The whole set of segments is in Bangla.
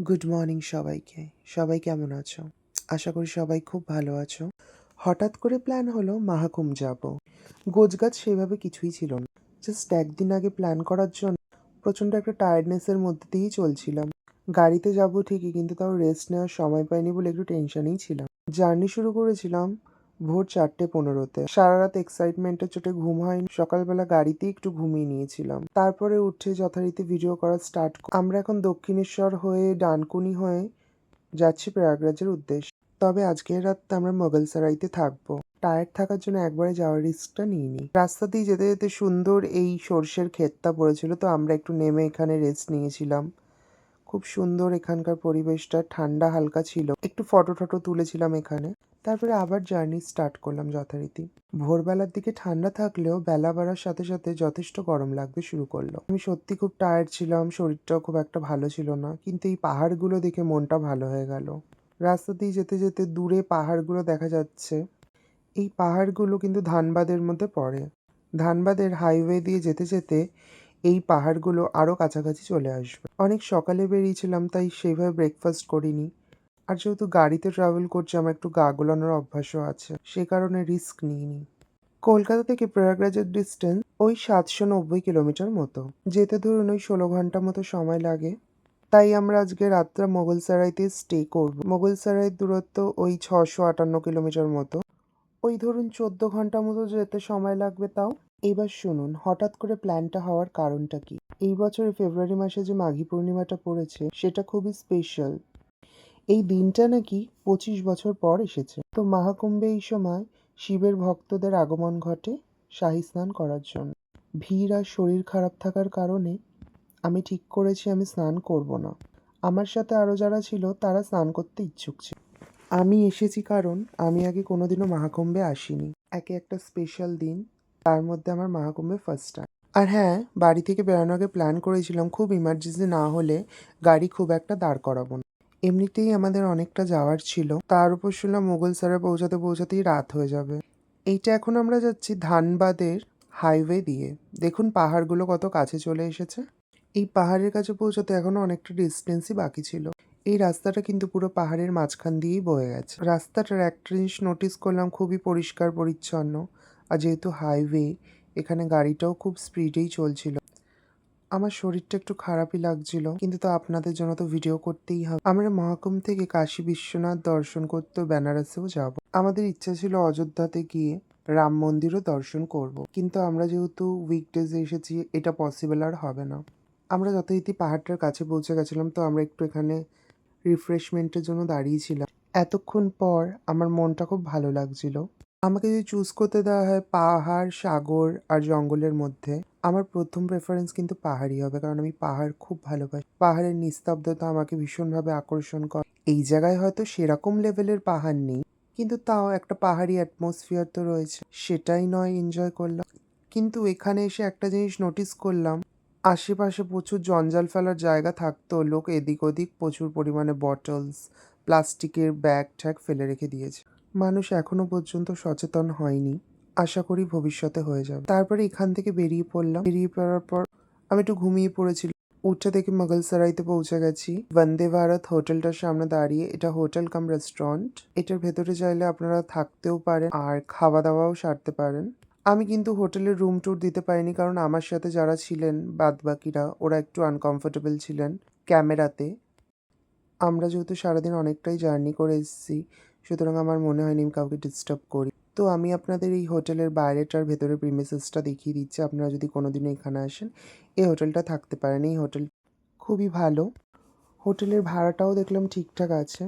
গুড মর্নিং সবাইকে। সবাই কেমন আছো? আশা করি সবাই খুব ভালো আছো। হঠাৎ করে প্ল্যান হলো মাহাকুম যাব। গোজগাছ সেভাবে কিছুই ছিল না। জাস্ট একদিন আগে প্ল্যান করার জন্য প্রচণ্ড একটা টায়ার্ডনেসের মধ্যে দিয়েই চলছিলাম। গাড়িতে যাব ঠিকই, কিন্তু তাও রেস্ট নেওয়ার সময় পাইনি বলে একটু টেনশনেই ছিলাম। জার্নি শুরু করেছিলাম ভোর চারটে পনেরোতে। সারা রাত এক্সাইটমেন্টের চোটে ঘুম হয়নি। সকালবেলা গাড়িতে একটু ঘুমিয়ে নিয়েছিলাম। তারপরে উঠে যথারীতি ভিডিও করা স্টার্ট আমরা এখন দক্ষিণেশ্বর হয়ে ডানকুনি হয়ে যাচ্ছি প্রয়াগরাজের উদ্দেশ্যে। তবে আজকের রাতটা আমরা মোগল সারাইতে থাকব। টায়ার্ড থাকার জন্য একবারে যাওয়ার রিস্কটা নিইনি। রাস্তা দিয়ে যেতে যেতে সুন্দর এই সর্ষের ক্ষেতটা পড়েছিল, তো আমরা একটু নেমে এখানে রেস্ট নিয়েছিলাম। খুব সুন্দর এখানকার পরিবেশটা, ঠান্ডা হালকা ছিল। একটু ফটো টটো তুলেছিলাম এখানে। তারপরে আবার জার্নি স্টার্ট করলাম যথারীতি। ভোরবেলার দিকে ঠান্ডা থাকলেও বেলা বাড়ার সাথে সাথে যথেষ্ট গরম লাগতে শুরু করল। আমি সত্যি খুব টায়ার্ড ছিলাম, শরীরটাও খুব একটা ভালো ছিল না, কিন্তু এই পাহাড়গুলো দেখে মনটা ভালো হয়ে গেল। রাস্তা দিয়ে যেতে যেতে দূরে পাহাড়গুলো দেখা যাচ্ছে। এই পাহাড়গুলো কিন্তু ধানবাদের মধ্যে পড়ে। ধানবাদের হাইওয়ে দিয়ে যেতে যেতে এই পাহাড়গুলো আরও কাছাকাছি চলে আসবে। অনেক সকালে বেরিয়েছিলাম, তাই সেইভাবে ব্রেকফাস্ট করিনি। আর যেহেতু গাড়িতে ট্রাভেল করছি, আমার একটু গা গোলানোর অভ্যাসও আছে। সে কারণে রিস্ক নিইনি। কলকাতা থেকে প্রয়াগরাজের ডিস্টেন্স ওই সাতশো নব্বই কিলোমিটার মতো। যেতে ধরুন ওই ষোলো ঘণ্টা মতো সময় লাগে। তাই আমরা আজকে রাতটা মোগলসারাইতে স্টে করব। মোগলসারাইয়ের দূরত্ব ওই ছশো আটান্ন কিলোমিটার মতো। ওই ধরুন চোদ্দ ঘণ্টা মতো যেতে সময় লাগবে তাও। এবার শুনুন, হঠাৎ করে প্ল্যানটা হওয়ার কারণটা কি? এই বছরের ফেব্রুয়ারি মাসে যে মাঘী পূর্ণিমাটা পড়েছে, সেটা খুবই স্পেশাল এই দিনটা নাকি পঁচিশ বছর পর এসেছে। তো মহাকুম্ভে এই সময় শিবের ভক্তদের আগমন ঘটে শাহী স্নান করার জন্য। ভিড় আর শরীর খারাপ থাকার কারণে আমি ঠিক করেছি আমি স্নান করব না। আমার সাথে আরও যারা ছিল তারা স্নান করতে ইচ্ছুক ছিল। আমি এসেছি কারণ আমি আগে কোনোদিনও মহাকুম্ভে আসিনি। একে একটা স্পেশাল দিন, তার মধ্যে আমার মহাকুম্ভে ফার্স্ট টাইম আর হ্যাঁ বাড়ি থেকে বেরোনোর আগে প্ল্যান করেছিলাম খুব ইমার্জেন্সি না হলে গাড়ি খুব একটা দাঁড় করাবো না। এমনিতেই আমাদের অনেকটা যাওয়ার ছিল। তার উপর শুনলাম মোগল সারে পৌঁছাতে পৌঁছাতেই রাত হয়ে যাবে। এইটা এখন আমরা যাচ্ছি ধানবাদের হাইওয়ে দিয়ে। দেখুন পাহাড়গুলো কত কাছে চলে এসেছে। এই পাহাড়ের কাছে পৌঁছাতে এখনও অনেকটা ডিস্টেন্সই বাকি ছিল। এই রাস্তাটা কিন্তু পুরো পাহাড়ের মাঝখান দিয়েই বয়ে গেছে। রাস্তাটার একটা জিনিস নোটিস করলাম, খুবই পরিষ্কার পরিচ্ছন্ন। আর যেহেতু হাইওয়ে এখানে গাড়িটাও খুব স্পিডেই চলছিল। আমার শরীরটা একটু খারাপই লাগছিল। কিন্তু তো আপনাদের জন্য তো ভিডিও করতেই হবে। আমরা মহাকুম থেকে কাশী বিশ্বনাথ দর্শন করতে বেনারসেও যাব। আমাদের ইচ্ছা ছিল অযোধ্যাতে গিয়ে রাম মন্দিরও দর্শন করব। কিন্তু আমরা যেহেতু উইকডেজে এসেছি, এটা পসিবল আর হবে না। আমরা যত যথারীতি পাহাড়টার কাছে পৌঁছে গেছিলাম, তো আমরা একটু এখানে রিফ্রেশমেন্টের জন্য দাঁড়িয়েছিলাম এতক্ষণ পর আমার মনটা খুব ভালো লাগছিল। আমাকে যদি চুজ করতে দেওয়া হয় পাহাড়, সাগর আর জঙ্গলের মধ্যে, আমার প্রথম প্রেফারেন্স কিন্তু পাহাড়ই হবে। কারণ আমি পাহাড় খুব ভালোবাসি। পাহাড়ের নিস্তব্ধতা আমাকে ভীষণভাবে আকর্ষণ করে। এই জায়গায় হয়তো সেরকম লেভেলের পাহাড় নেই, কিন্তু তাও একটা পাহাড়ি অ্যাটমসফিয়ার তো রয়েছে। সেটাই নয় এনজয় করলাম। কিন্তু এখানে এসে একটা জিনিস নোটিস করলাম, আশেপাশে প্রচুর জঞ্জাল ফেলার জায়গা থাকতো। লোক এদিক ওদিক প্রচুর পরিমাণে বটলস প্লাস্টিকের ব্যাগ ঠ্যাগ ফেলে রেখে দিয়েছে। মানুষ এখনও পর্যন্ত সচেতন হয়নি। আশা করি ভবিষ্যতে হয়ে যাবে। তারপরে এখান থেকে বেরিয়ে পড়লাম। বেরিয়ে পড়ার পর আমি একটু ঘুমিয়ে পড়েছিলাম। উঠে দেখি মোগলসারাইতে পৌঁছে গেছি। বন্দে ভারত হোটেলটার সামনে দাঁড়িয়ে এটা হোটেল কাম রেস্টুরেন্ট। এটার ভেতরে চাইলে আপনারা থাকতেও পারেন আর খাওয়া দাওয়াও সারতে পারেন। আমি কিন্তু হোটেলের রুম ট্যুর দিতে পারিনি কারণ আমার সাথে যারা ছিলেন বাদবাকিরা, ওরা একটু আনকমফোর্টেবল ছিলেন ক্যামেরাতে। আমরা যেহেতু সারাদিন অনেকটাই জার্নি করে এসেছি সুতরাং আমার মনে হয়নি আমি কাউকে ডিস্টার্ব করি। তো আমি আপনাদের এই হোটেলের বাইরেটার ভেতরে প্রিমিসেসটা দেখিয়ে দিচ্ছি। আপনারা যদি কোনোদিনও এখানে আসেন, এই হোটেলটা থাকতে পারেন। এই হোটেল খুবই ভালো। হোটেলের ভাড়াটাও দেখলাম ঠিকঠাক আছে,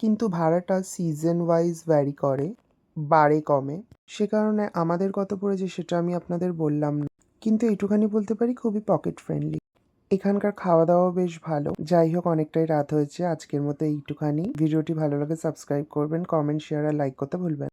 কিন্তু ভাড়াটা সিজন ওয়াইজ ভ্যারি করে, বাড়ে, কমে। সে কারণে আমাদের কত পড়েছে সেটা আমি আপনাদের বললাম না। কিন্তু এইটুখানি বলতে পারি, খুবই পকেট ফ্রেন্ডলি এখানকার খাওয়া দাওয়া বেশ ভালো। যাই হোক অনেকটাই রাত হয়েছে। আজকের মতো এইটুখানি। ভিডিওটি ভালো লাগে সাবস্ক্রাইব করবেন, কমেন্ট, শেয়ার আর লাইক করতে ভুলবেন।